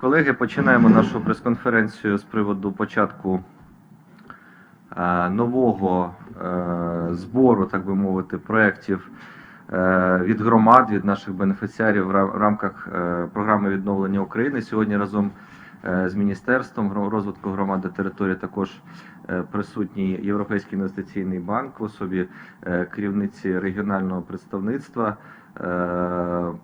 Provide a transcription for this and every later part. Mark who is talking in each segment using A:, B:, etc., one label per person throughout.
A: Колеги, починаємо нашу прес-конференцію з приводу початку е, нового е, збору, так би мовити, проєктів е, від громад, від наших бенефіціарів в рамках е, програми відновлення України. Сьогодні разом е, з Міністерством розвитку громади території також е, присутній Європейський інвестиційний банк в особі е, керівниці регіонального представництва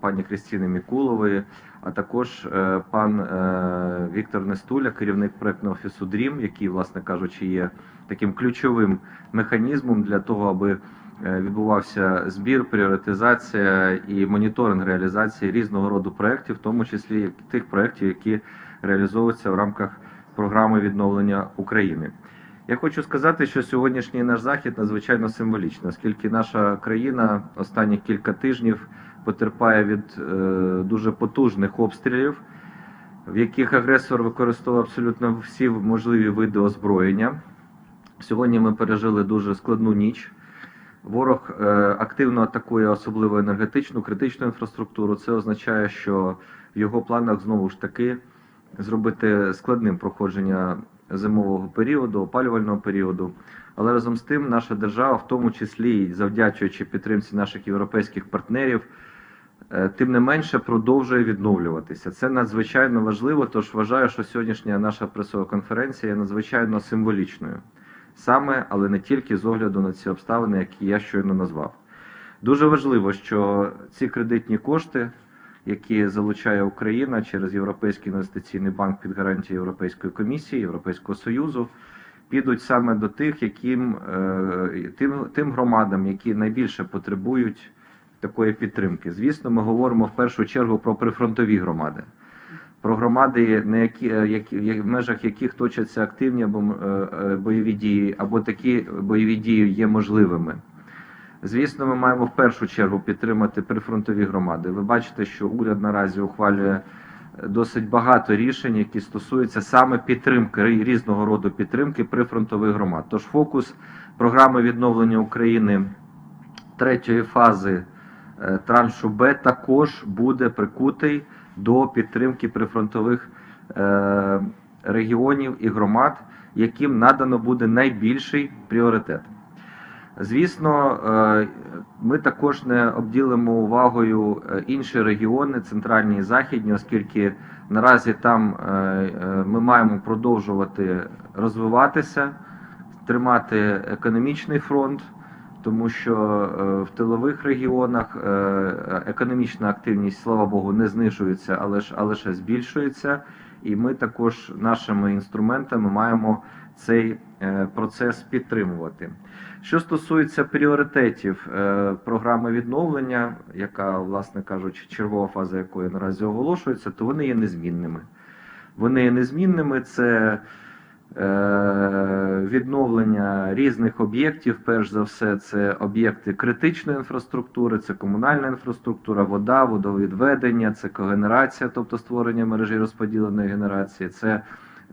A: пані Крістіни Мікулової а також е, пан е, Віктор Нестуля, керівник проектного офісу DREAM, який, власне кажучи, є таким ключовим механізмом для того, аби е, відбувався збір, пріоритизація і моніторинг реалізації різного роду проєктів, в тому числі тих проєктів, які реалізовуються в рамках програми відновлення України. Я хочу сказати, що сьогоднішній наш захід надзвичайно символічний, оскільки наша країна останні кілька тижнів потерпає від е, дуже потужних обстрілів, в яких агресор використовував абсолютно всі можливі види озброєння. Сьогодні ми пережили дуже складну ніч. Ворог е, активно атакує особливо енергетичну, критичну інфраструктуру. Це означає, що в його планах знову ж таки зробити складним проходження зимового періоду, опалювального періоду. Але разом з тим наша держава, в тому числі завдячуючи підтримці наших європейських партнерів, е, тим не менше продовжує відновлюватися. Це надзвичайно важливо. Тож вважаю, що сьогоднішня наша пресова конференція є надзвичайно символічною. Саме, але не тільки з огляду на ці обставини, які я щойно назвав. Дуже важливо, що ці кредитні кошти, які залучає Україна через Європейський інвестиційний банк під гарантією Європейської комісії, Європейського Союзу, підуть саме до тих, яким е, тим, тим громадам, які найбільше потребують такої підтримки. Звісно, ми говоримо в першу чергу про прифронтові громади. Про громади, на які, е, які в межах яких точаться активні або е, бойові дії, або такі бойові дії є можливими. Звісно, ми маємо в першу чергу підтримати прифронтові громади. Ви бачите, що уряд наразі ухвалює е, досить багато рішень, які стосуються саме підтримки різного роду підтримки прифронтових громад. Тож фокус програми відновлення України третьої фази е, траншу Б також буде прикутий до підтримки прифронтових е, регіонів і громад, яким надано буде найбільший пріоритет. Звісно, е, ми також не обділимо увагою е, інші регіони, центральні і західні, оскільки наразі там е, ми маємо продовжувати розвиватися, тримати економічний фронт, тому що в тилових регіонах економічна активність, слава Богу, не знижується, але ж а лише збільшується. І ми також нашими інструментами маємо цей е, процес підтримувати. Що стосується пріоритетів е, програми відновлення, яка, власне кажучи, чергова фаза якої наразі оголошується, то вони є незмінними. Вони є незмінними. Це е, відновлення різних об'єктів. Перш за все, це об'єкти критичної інфраструктури, це комунальна інфраструктура, вода, водовідведення, це когенерація, тобто створення мережі розподіленої генерації. це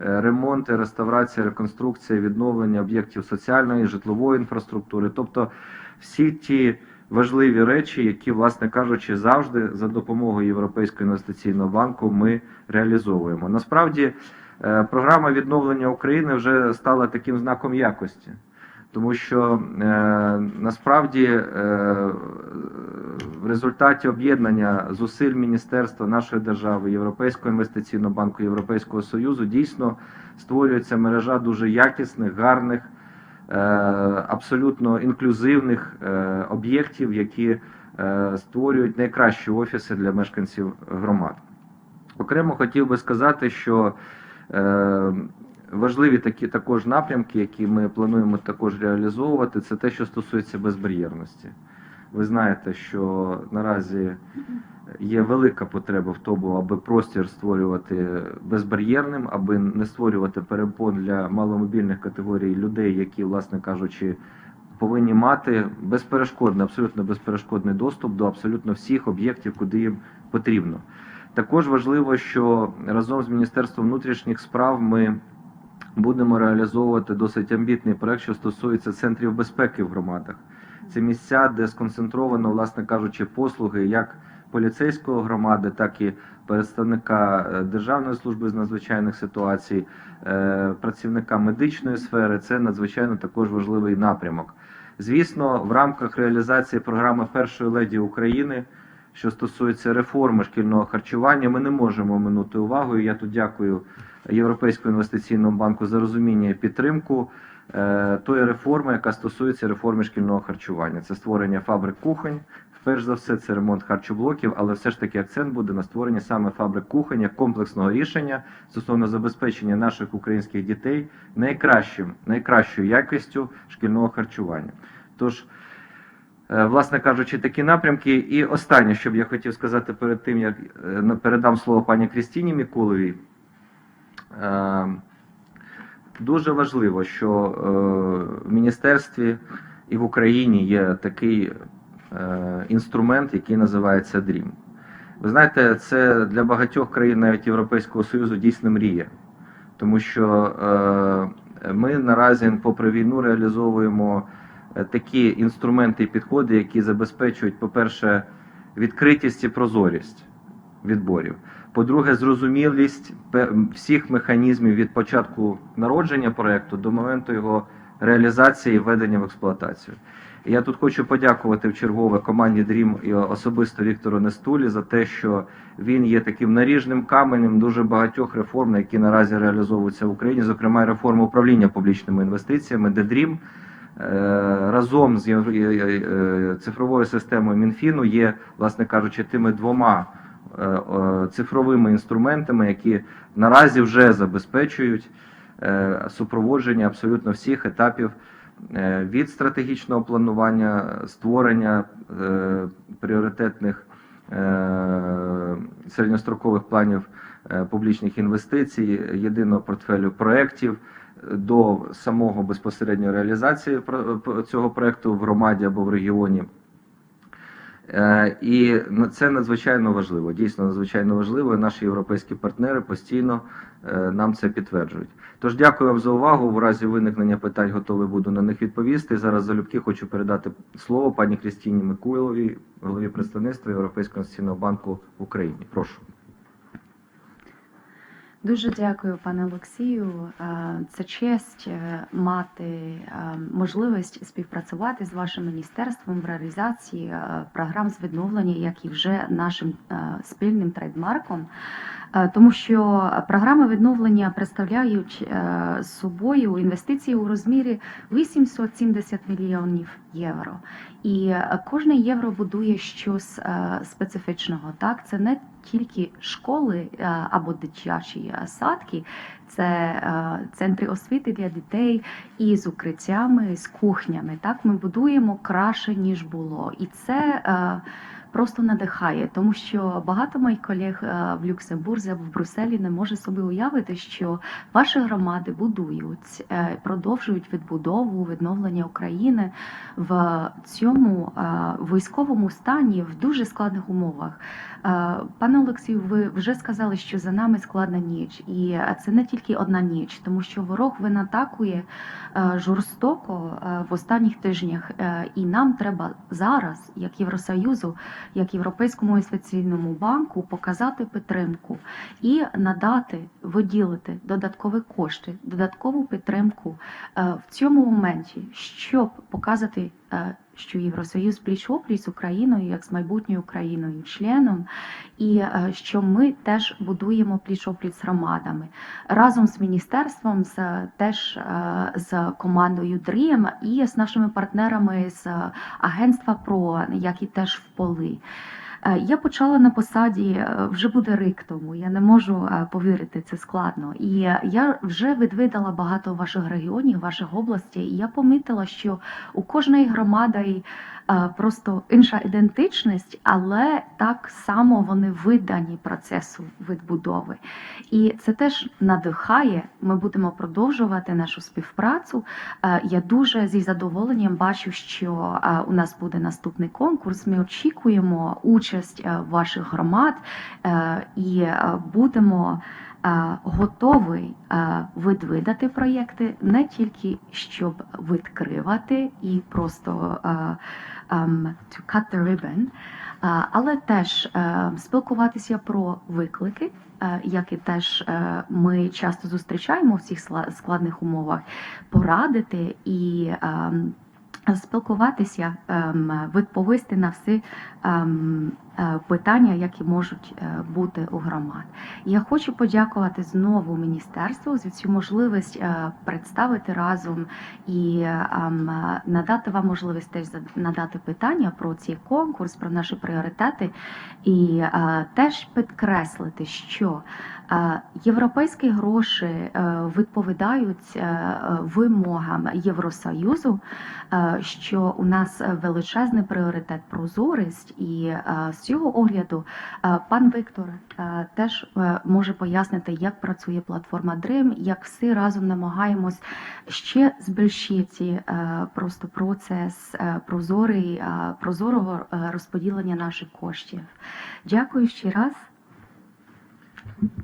A: е, ремонт, і реставрація, реконструкція, відновлення об'єктів соціальної, житлової інфраструктури, тобто всі ті важливі речі, які, власне кажучи, завжди за допомогою Європейського інвестиційного банку ми реалізовуємо. Насправді, е, програма відновлення України вже стала таким знаком якості. Тому що е, насправді е, в результаті об'єднання зусиль Міністерства нашої держави, Європейського інвестиційного банку, Європейського Союзу дійсно створюється мережа дуже якісних, гарних, е, абсолютно інклюзивних е, об'єктів, які е, створюють найкращі офіси для мешканців громад. Окремо хотів би сказати, що важливі такі також напрямки, які ми плануємо також реалізовувати, це те, що стосується безбар'єрності. Ви знаєте, що наразі є велика потреба в тому, аби простір створювати безбар'єрним, аби не створювати перепон для маломобільних категорій людей, які, власне кажучи, повинні мати безперешкодний, абсолютно безперешкодний доступ до абсолютно всіх об'єктів, куди їм потрібно. Також важливо, що разом з Міністерством внутрішніх справ ми будемо реалізовувати досить амбітний проект, що стосується центрів безпеки в громадах. Це місця, де сконцентровано, власне кажучи, послуги як поліцейської громади, так і представника е, Державної служби з надзвичайних ситуацій, е, працівника медичної сфери. Це надзвичайно також важливий напрямок. Звісно, в рамках реалізації програми першої леді України, що стосується реформи шкільного харчування, ми не можемо минути увагою. Я тут дякую Європейському інвестиційному банку за розуміння і підтримку тої реформи, яка стосується реформи шкільного харчування. Це створення фабрик кухонь. Перш за все, це ремонт харчоблоків, але все ж таки акцент буде на створенні саме фабрик кухонь комплексного рішення стосовно забезпечення наших українських дітей найкращим, найкращою якістю шкільного харчування. Тож, е, власне кажучи, такі напрямки. І останнє, що б я хотів сказати перед тим, як е, передам слово пані Крістіні Мікуловій. Дуже важливо, що е, в міністерстві і в Україні є такий е, інструмент, який називається DREAM. Ви знаєте, це для багатьох країн, навіть Європейського Союзу, дійсно мрія. Тому що е, ми наразі, попри війну, реалізовуємо такі інструменти і підходи, які забезпечують, по-перше, відкритість і прозорість відборів. По-друге, зрозумілість всіх механізмів від початку народження проекту до моменту його реалізації і введення в експлуатацію. Я тут хочу подякувати в чергове команді Dream і особисто Віктору Нестулі за те, що він є таким наріжним каменем дуже багатьох реформ, які наразі реалізовуються в Україні, зокрема реформа управління публічними інвестиціями, де Dream е, разом з е, е, цифровою системою Мінфіну є, власне кажучи, тими двома цифровими інструментами, які наразі вже забезпечують е, супроводження абсолютно всіх етапів е, від стратегічного планування, створення е, пріоритетних е, середньострокових планів е, публічних інвестицій, єдиного портфелю проєктів е, до самого безпосередньо реалізації цього проєкту в громаді або в регіоні. Е, І на- це надзвичайно важливо. Дійсно надзвичайно важливо. і Наші європейські партнери постійно е, нам це підтверджують. Тож дякую вам за увагу. В разі виникнення питань готовий буду на них відповісти. Зараз залюбки хочу передати слово пані Крістіні Микуловій, голові представництва Європейського інвестиційного банку в Україні. Прошу.
B: Дуже дякую, пане Олексію. Е, Це честь е, мати е, можливість співпрацювати з вашим міністерством в реалізації програм з відновлення, як і вже нашим спільним трейдмарком. Тому що програми відновлення представляють собою інвестиції у розмірі 870 мільйонів євро. І кожне євро будує щось специфічного. Так, це не тільки школи е, або дитячі садки, це е, центри освіти для дітей із укриттями, з кухнями. Так, ми будуємо краще ніж було, і це. е, Просто надихає, тому що багато моїх колег в Люксембурзі або в Брюсселі не може собі уявити, що ваші громади будують, продовжують відбудову, відновлення України в цьому військовому стані в дуже складних умовах. Пане Олексію, ви вже сказали, що за нами складна ніч, і це не тільки одна ніч, тому що ворог він атакує жорстоко в останніх тижнях, е, і нам треба зараз, як Євросоюзу, як Європейському інвестиційному банку, показати підтримку і надати, виділити додаткові кошти, додаткову підтримку е, в цьому моменті, щоб показати. Е, Що Євросоюз пліч опліч з Україною, як з майбутньою Україною, членом, і е, що ми теж будуємо пліч опліч з громадами разом з міністерством, з теж е, з командою Дрієм і з нашими партнерами з агентства ПРО, які теж в поли. Е, Я почала на посаді е, вже буде рік тому. Я не можу е, повірити, це складно. І я вже відвідала багато ваших регіонів, ваших областей. І я помітила, що у кожної громади просто інша ідентичність, але так само вони видані процесу відбудови. І це теж надихає. Ми будемо продовжувати нашу співпрацю. Я дуже зі задоволенням бачу, що у нас буде наступний конкурс. Ми очікуємо участь е, ваших громад е, і е, будемо готові відвидати проєкти не тільки щоб відкривати і просто ем, to cut the ribbon, Але теж спілкуватися про виклики, е, які теж ми часто зустрічаємо в цих складних умовах, порадити і ем, спілкуватися, ем, відповісти на всі ем, е, питання, які можуть е, бути у громад. Я хочу подякувати знову міністерству за цю можливість е, представити разом і ем, надати вам можливість теж надати питання про цей конкурс, про наші пріоритети, і теж підкреслити, що європейські гроші е, відповідають е, е, вимогам Євросоюзу, е, що у нас величезний пріоритет прозорість, і е, з цього огляду е, пан Віктор е, теж е, може пояснити, як працює платформа DREAM, як всі разом намагаємось ще збільшити е, просто процес е, прозорий, е, прозорого е, розподілення наших коштів. Дякую ще раз.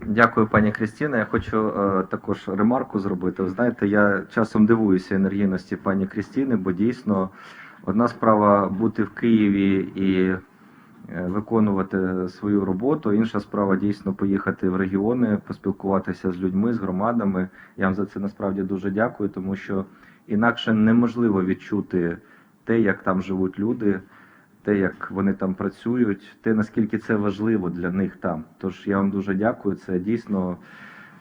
A: Дякую, пані Крістіна. Я хочу е, також ремарку зробити. Ви знаєте, я часом дивуюся енергійності пані Крістіни, бо дійсно одна справа бути в Києві і е, виконувати свою роботу, інша справа дійсно поїхати в регіони, поспілкуватися з людьми, з громадами. Я вам за це насправді дуже дякую, тому що інакше неможливо відчути те, як там живуть люди те, як вони там працюють, те, наскільки це важливо для них там. Тож я вам дуже дякую. Це дійсно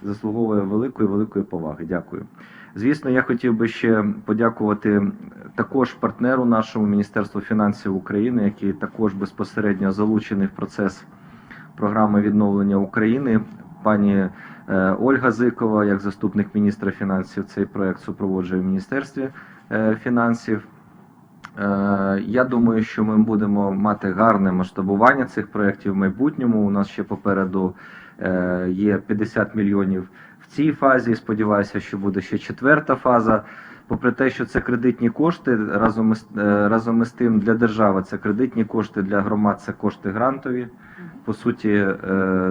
A: заслуговує великої, великої поваги. Дякую. Звісно, я хотів би ще подякувати також партнеру нашому Міністерству фінансів України, який також безпосередньо залучений в процес програми відновлення України. Пані е, Ольга Зикова, як заступник міністра фінансів, цей проект супроводжує в Міністерстві е, фінансів. Е, Я думаю, що ми будемо мати гарне масштабування цих проєктів в майбутньому. У нас ще попереду е, є 50 мільйонів в цій фазі. Сподіваюся, що буде ще четверта фаза. Попри те, що це кредитні кошти, разом із, е, разом із тим для держави це кредитні кошти, для громад це кошти грантові. По суті,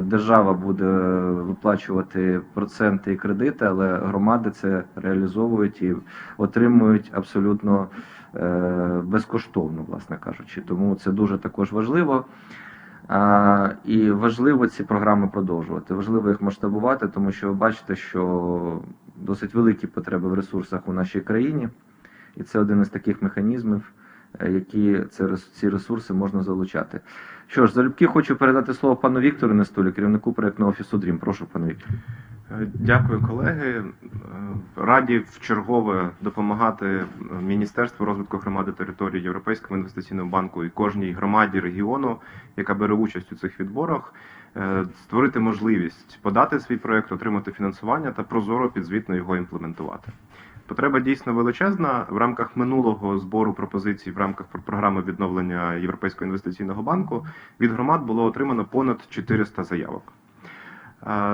A: держава буде виплачувати проценти і кредити, але громади це реалізовують і отримують абсолютно безкоштовно, власне кажучи. Тому це дуже також важливо. І важливо ці програми продовжувати. Важливо їх масштабувати, тому що ви бачите, що досить великі потреби в ресурсах у нашій країні, і це один із таких механізмів, е, які ці ресурси можна залучати. Що ж, залюбки хочу передати слово пану Віктору Нестулі, керівнику проєктного офісу Дрім. Прошу, пане Віктор.
C: Дякую, колеги. Е, Раді вчергове допомагати Міністерству розвитку громади території Європейському інвестиційному банку і кожній громаді регіону, яка бере участь у цих відборах, е, створити можливість подати свій проект, отримати фінансування та прозоро підзвітно його імплементувати. Потреба дійсно величезна. В рамках минулого збору пропозицій в рамках про- програми відновлення Європейського інвестиційного банку від громад було отримано понад 400 заявок.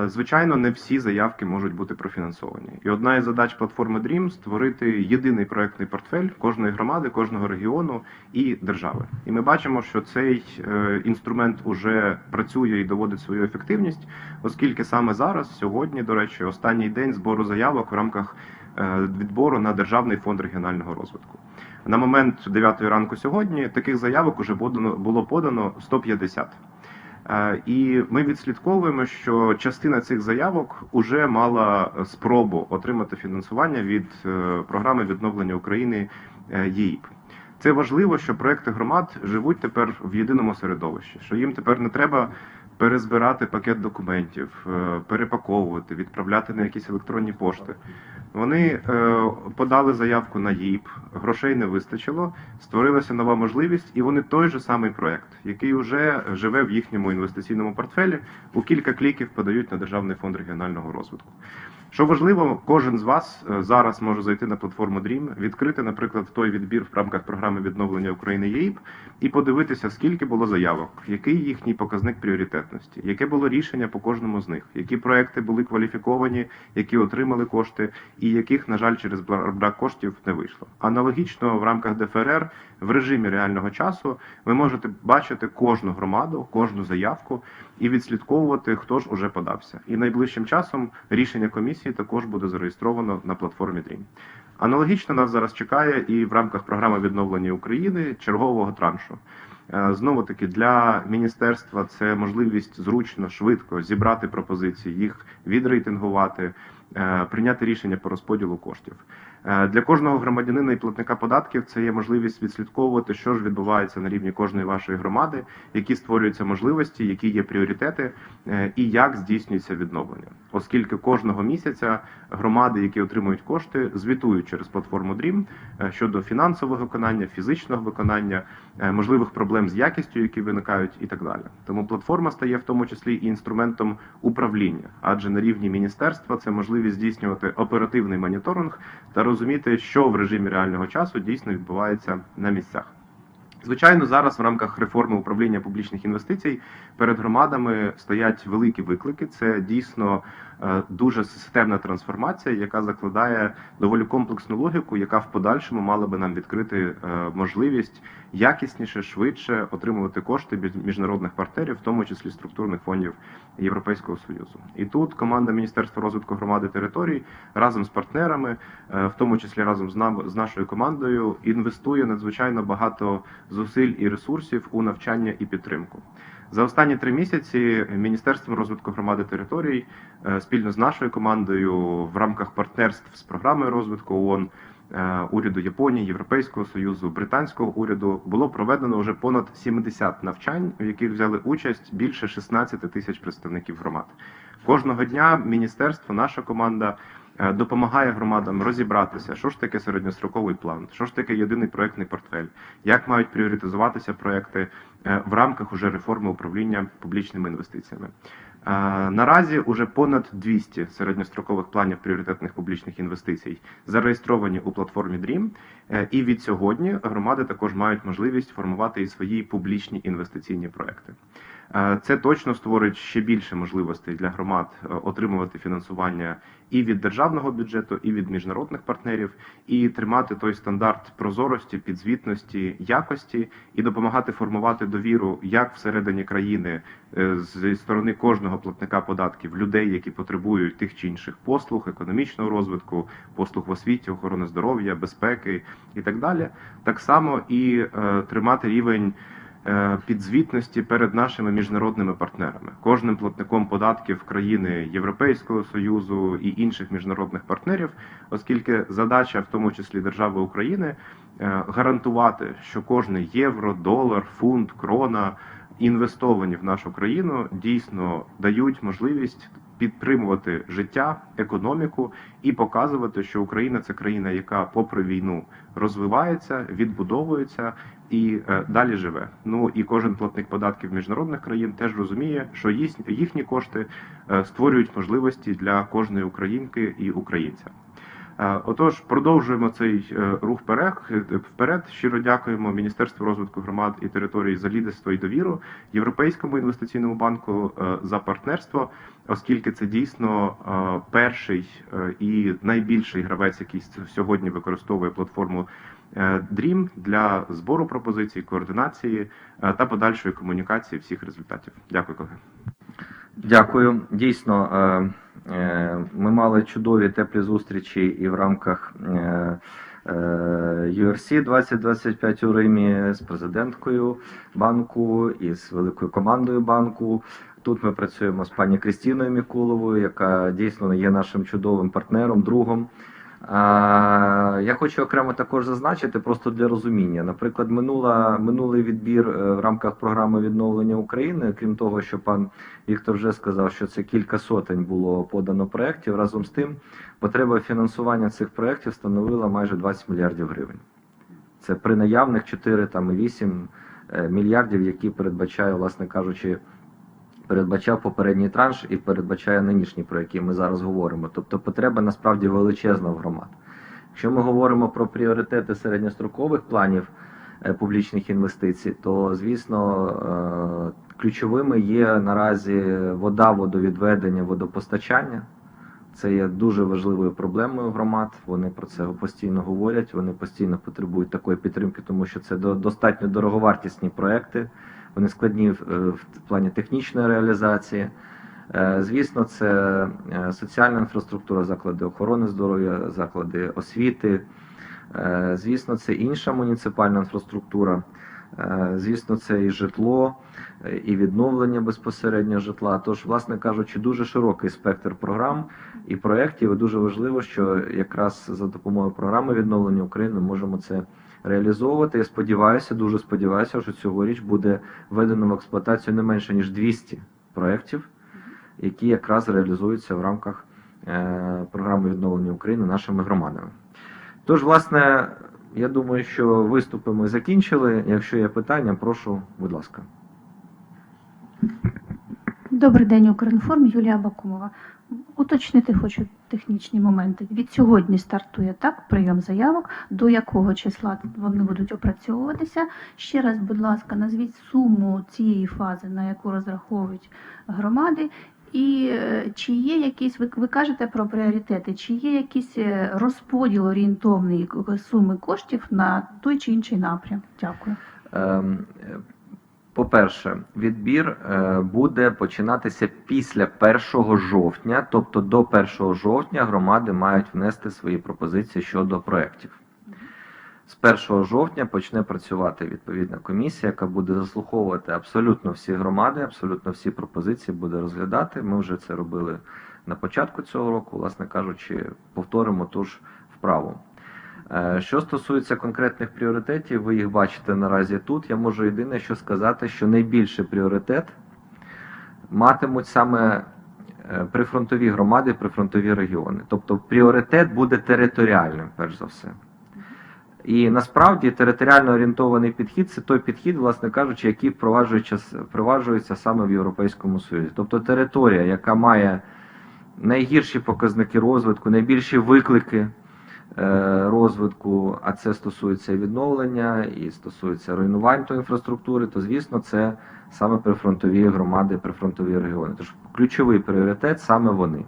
C: Звичайно, не всі заявки можуть бути профінансовані. І одна із задач платформи Dream створити єдиний проектний портфель кожної громади, кожного регіону і держави. І ми бачимо, що цей е, інструмент уже працює і доводить свою ефективність, оскільки саме зараз, сьогодні, до речі, останній день збору заявок в рамках е, відбору на Державний фонд регіонального розвитку. На момент 9 ранку сьогодні таких заявок уже було подано 150. Е, І ми відслідковуємо, що частина цих заявок вже мала спробу отримати фінансування від е, програми відновлення України е, ЄІП. Це важливо, що проекти громад живуть тепер в єдиному середовищі, що їм тепер не треба перезбирати пакет документів, е, перепаковувати, відправляти на якісь електронні пошти. Вони е, подали заявку на ЄІП, грошей не вистачило, створилася нова можливість, і вони той же самий проект, який вже живе в їхньому інвестиційному портфелі, у кілька кліків подають на Державний фонд регіонального розвитку. Що важливо, кожен з вас е, зараз може зайти на платформу Dream, відкрити, наприклад, той відбір в рамках програми відновлення України ЄІП і подивитися, скільки було заявок, який їхній показник пріоритетності, яке було рішення по кожному з них, які проекти були кваліфіковані, які отримали кошти, і яких, на жаль, через бра- брак коштів не вийшло. Аналогічно в рамках ДФРР в режимі реального часу ви можете бачити кожну громаду, кожну заявку і відслідковувати, хто ж уже подався. І найближчим часом рішення комісії також буде зареєстровано на платформі Dream. Аналогічно нас зараз чекає і в рамках програми відновлення України чергового траншу. Е, Знову таки для міністерства це можливість зручно, швидко зібрати пропозиції, їх відрейтингувати, е, прийняти рішення по розподілу коштів. Е, Для кожного громадянина і платника податків це є можливість відслідковувати, що ж відбувається на рівні кожної вашої громади, які створюються можливості, які є пріоритети, е, і як здійснюється відновлення, оскільки кожного місяця громади, які отримують кошти, звітують через платформу DREAM е, щодо фінансового виконання, фізичного виконання, можливих проблем з якістю, які виникають, і так далі. Тому платформа стає в тому числі і інструментом управління, адже на рівні міністерства це можливість здійснювати оперативний моніторинг та розуміти, що в режимі реального часу дійсно відбувається на місцях. Звичайно, зараз в рамках реформи управління публічних інвестицій перед громадами стоять великі виклики. Це дійсно е, дуже системна трансформація, яка закладає доволі комплексну логіку, яка в подальшому мала би нам відкрити е, можливість якісніше, швидше отримувати кошти від міжнародних партнерів, в тому числі структурних фондів Європейського союзу. І тут команда Міністерства розвитку громади територій разом з партнерами, е, в тому числі разом з нами з нашою командою, інвестує надзвичайно багато зусиль і ресурсів у навчання і підтримку. За останні три місяці Міністерством розвитку громади територій е, спільно з нашою командою в рамках партнерств з програмою розвитку ООН, е, уряду Японії, Європейського союзу, британського уряду було проведено вже понад 70 навчань, в яких взяли участь більше 16 тисяч представників громад. Кожного дня міністерство, наша команда допомагає громадам розібратися, що ж таке середньостроковий план, що ж таке єдиний проектний портфель, як мають пріоритизуватися проекти е, в рамках уже реформи управління публічними інвестиціями. Е, Наразі уже понад 200 середньострокових планів пріоритетних публічних інвестицій зареєстровані у платформі DREAM, е, і від сьогодні громади також мають можливість формувати і свої публічні інвестиційні проекти. Е, Це точно створить ще більше можливостей для громад е, отримувати фінансування і від державного бюджету, і від міжнародних партнерів, і тримати той стандарт прозорості, підзвітності, якості, і допомагати формувати довіру як всередині країни е, зі сторони кожного платника податків, людей, які потребують тих чи інших послуг, економічного розвитку, послуг в освіті, охорони здоров'я, безпеки і так далі. Так само і тримати рівень підзвітності перед нашими міжнародними партнерами, кожним платником податків країни Європейського союзу і інших міжнародних партнерів, оскільки задача, в тому числі держави України, е, гарантувати, що кожне євро, долар, фунт, крона інвестовані в нашу країну дійсно дають можливість підтримувати життя, економіку і показувати, що Україна це країна, яка, попри війну, розвивається, відбудовується і е, далі живе. Ну і кожен платник податків міжнародних країн теж розуміє, що їхні кошти е, створюють можливості для кожної українки і українця. Е, Отож, продовжуємо цей е, рух вперед. Вперед щиро дякуємо Міністерству розвитку громад і територій за лідерство і довіру, Європейському інвестиційному банку е, за партнерство, оскільки це дійсно е, перший е, і найбільший гравець, який сьогодні використовує платформу е, DREAM для збору пропозицій, координації е, та подальшої комунікації всіх результатів. Дякую, колеги.
A: Дякую. Дійсно, е, е, ми мали чудові теплі зустрічі і в рамках е, е, URC 2025 у Римі з президенткою банку і з великою командою банку. Тут ми працюємо з пані Крістіною Мікуловою, яка дійсно є нашим чудовим партнером, другом. Я хочу окремо також зазначити, просто для розуміння. Наприклад, минула, минулий відбір е, в рамках програми відновлення України, крім того, що пан Віктор вже сказав, що це кілька сотень було подано проєктів. Разом з тим, потреба фінансування цих проєктів становила майже 20 мільярдів гривень. Це при наявних 4 там, і 8 е, мільярдів, які передбачає, власне кажучи, передбачав попередній транш і передбачає нинішній, про який ми зараз говоримо. Тобто потреба насправді величезна в громад. Якщо ми говоримо про пріоритети середньострокових планів е, публічних інвестицій, то звісно е, ключовими є наразі вода, водовідведення, водопостачання. Це є дуже важливою проблемою громад. Вони про це постійно говорять. Вони постійно потребують такої підтримки, тому що це до- достатньо дороговартісні проекти. Вони складні в, е, в плані технічної реалізації. Е, Звісно, це е, соціальна інфраструктура, заклади охорони здоров'я, заклади освіти. Звісно, це інша муніципальна інфраструктура. Звісно, це і житло, і відновлення безпосередньо житла. Тож, власне кажучи, дуже широкий спектр програм і проєктів. І дуже важливо, що якраз за допомогою програми відновлення України ми можемо це реалізовувати. Я сподіваюся, дуже сподіваюся, що цьогоріч буде введено в експлуатацію не менше ніж 200 проєктів, які якраз реалізуються в рамках е, програми відновлення України нашими громадами. Тож, власне, я думаю, що виступи ми закінчили. Якщо є питання, прошу, будь ласка.
D: Добрий день, Укрінформ, Юлія Бакумова. Уточнити хочу технічні моменти. Від сьогодні стартує так прийом заявок, до якого числа вони будуть опрацьовуватися. Ще раз, будь ласка, назвіть суму цієї фази, на яку розраховують громади. І е, чи є якісь, ви, ви кажете про пріоритети, чи є якийсь е, розподіл орієнтовної суми коштів на той чи інший напрям? Дякую.
A: По-перше, відбір е, буде починатися після 1 жовтня, тобто до 1 жовтня громади мають внести свої пропозиції щодо проєктів. З 1 жовтня почне працювати відповідна комісія, яка буде заслуховувати абсолютно всі громади, абсолютно всі пропозиції буде розглядати. Ми вже це робили на початку цього року, власне кажучи, повторимо ту ж вправу. Е, Що стосується конкретних пріоритетів, ви їх бачите наразі тут. Я можу єдине, що сказати, що найбільший пріоритет матимуть саме е, прифронтові громади, прифронтові регіони. Тобто пріоритет буде територіальним, перш за все. І насправді територіально орієнтований підхід це той підхід, власне кажучи, який впроваджується, саме в Європейському Союзі. Тобто територія, яка має найгірші показники розвитку, найбільші виклики розвитку, а це стосується відновлення, і стосується руйнувань тої інфраструктури, то звісно, це саме прифронтові громади, прифронтові регіони. Тож ключовий пріоритет саме вони.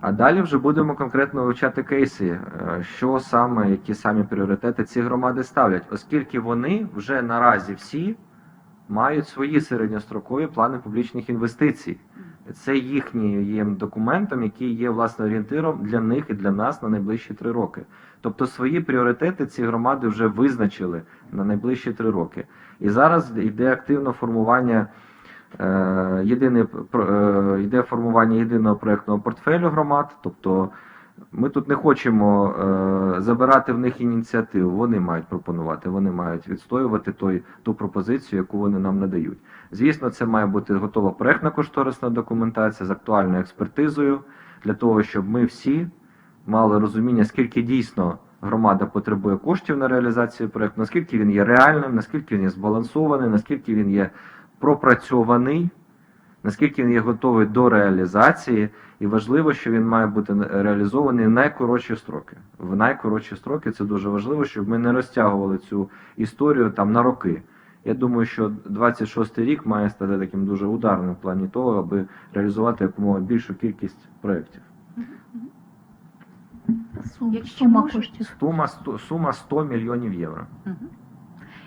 A: А далі вже будемо конкретно вивчати кейси, е, що саме, які самі пріоритети ці громади ставлять, оскільки вони вже наразі всі мають свої середньострокові плани публічних інвестицій. Це їхнім документом, який є власне орієнтиром для них і для нас на найближчі три роки. Тобто свої пріоритети ці громади вже визначили на найближчі три роки. І зараз йде активно формування. Е, єдине е, йде формування єдиного проєктного портфелю громад, тобто ми тут не хочемо е, забирати в них ініціативу. Вони мають пропонувати, вони мають відстоювати той, ту пропозицію, яку вони нам надають. Звісно, це має бути готова проєктна кошторисна документація з актуальною експертизою для того, щоб ми всі мали розуміння, скільки дійсно громада потребує коштів на реалізацію проєкту, наскільки він є реальним, наскільки він є збалансований, наскільки він є пропрацьований, наскільки він є готовий до реалізації, і важливо, що він має бути реалізований в найкоротші строки. В найкоротші строки це дуже важливо, щоб ми не розтягували цю історію там на роки. Я думаю, що 26-й рік має стати таким дуже ударним в плані того, аби реалізувати якомога більшу кількість проєктів.
D: Сума коштів.
A: Сума 100, сума 100 мільйонів євро.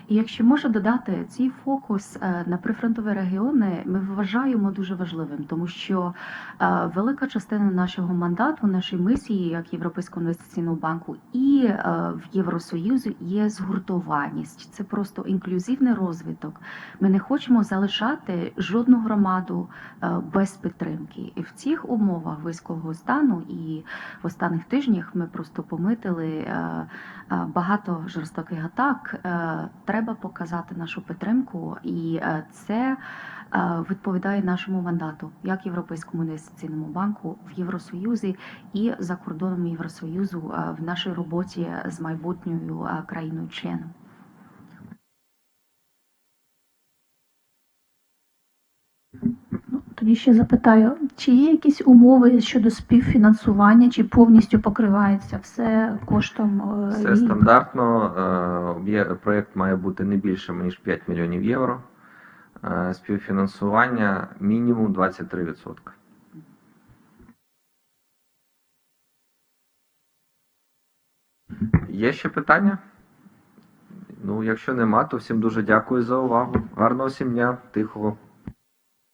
B: І якщо можу додати, цей фокус е, на прифронтові регіони ми вважаємо дуже важливим, тому що е, велика частина нашого мандату, нашої місії, як Європейського інвестиційного банку, і е, в Євросоюзі є згуртованість. Це просто інклюзивний розвиток. Ми не хочемо залишати жодну громаду без підтримки. І в цих умовах військового стану і в останніх тижнях ми просто помітили е, багато жорстоких атак. Треба показати нашу підтримку, і е, це е, відповідає нашому мандату як Європейському інвестиційному банку в Євросоюзі і за кордоном Євросоюзу е, в нашій роботі з майбутньою країною-членом.
D: Ну, Тоді ще запитаю, чи є якісь умови щодо співфінансування, чи повністю покривається все коштом е,
A: Все стандартно. е, Проєкт має бути не більшим, ніж 5 мільйонів євро. Е, Співфінансування мінімум 23%. Є ще питання? Ну, якщо нема, то всім дуже дякую за увагу. Гарного всім дня, тихого.